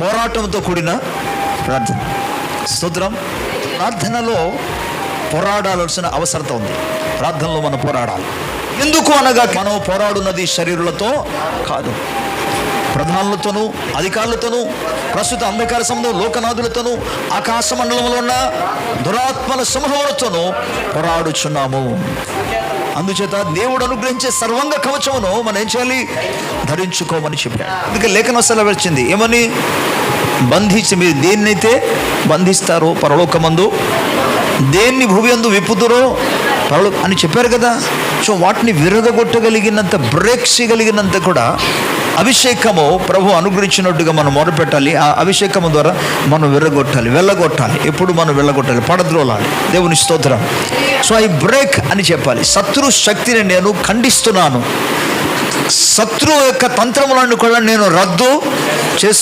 పోరాటంతో కూడిన ప్రార్థన. స్తోత్రం. ప్రార్థనలో పోరాడాల్సిన అవసరత ఉంది. ప్రార్థనలో మనం పోరాడాలి. ఎందుకు అనగా మనం పోరాడున్నది శరీరులతో కాదు. ప్రధానులతోనూ అధికారులతోనూ ప్రస్తుత అంధకార సమయంలో లోకనాథులతోనూ ఆకాశ మండలంలో ఉన్న దురాత్మల సమూహములతోనూ పోరాడుచున్నాము. అందుచేత దేవుడు అనుగ్రహించే సర్వంగ కవచమును మనం ఏం చేయాలి? ధరించుకోమని చెప్పాడు. అందుకే లేఖన సెలవిచ్చింది ఏమని? బంధించి మీరు దేన్నైతే బంధిస్తారో పరలోకమందు దేన్ని భూమి అందు విప్పుతురో పరలో అని చెప్పారు కదా. సో వాటిని విరగొట్టగలిగినంత బ్రేక్ చేయగలిగినంత కూడా అభిషేకము ప్రభు అనుగ్రహించినట్టుగా మనం మొరపెట్టాలి. ఆ అభిషేకము ద్వారా మనం విరగొట్టాలి వెళ్ళగొట్టాలి. ఎప్పుడు మనం వెళ్ళగొట్టాలి? పడద్రోలాలి. దేవుని స్తోత్రం. సో ఐ బ్రేక్ అని చెప్పాలి. శత్రు శక్తిని నేను ఖండిస్తున్నాను. శత్రువు యొక్క తంత్రములను కూడా నేను రద్దు చేస్తున్నాను.